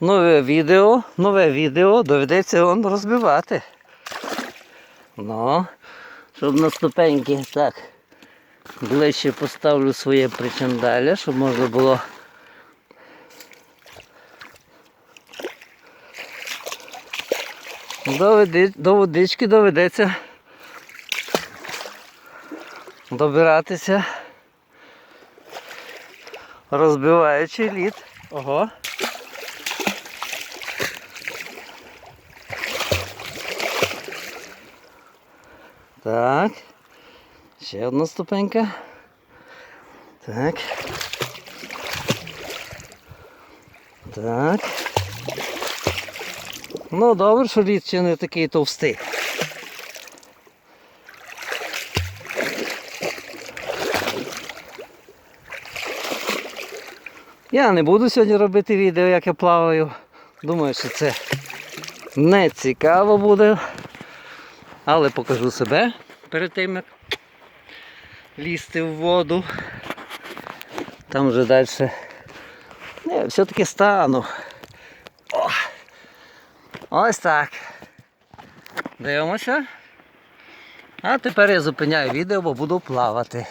Нове відео, нове відео доведеться он розбивати. Ну, щоб на ступеньки так. Ближче поставлю своє причандаля, щоб можна було. До, води- до водички доведеться добиратися, розбиваючи лід. Ого. Так. Ще одна ступенька. Так. Так. Ну, добре, що лід ще не такий товстий. Я не буду сьогодні робити відео, як я плаваю. Думаю, що це не цікаво буде. Але покажу себе перед тим, як лізти в воду. Там вже далі. Не, все-таки стану. О! Ось так. Дивимося. А тепер я зупиняю відео, бо буду плавати.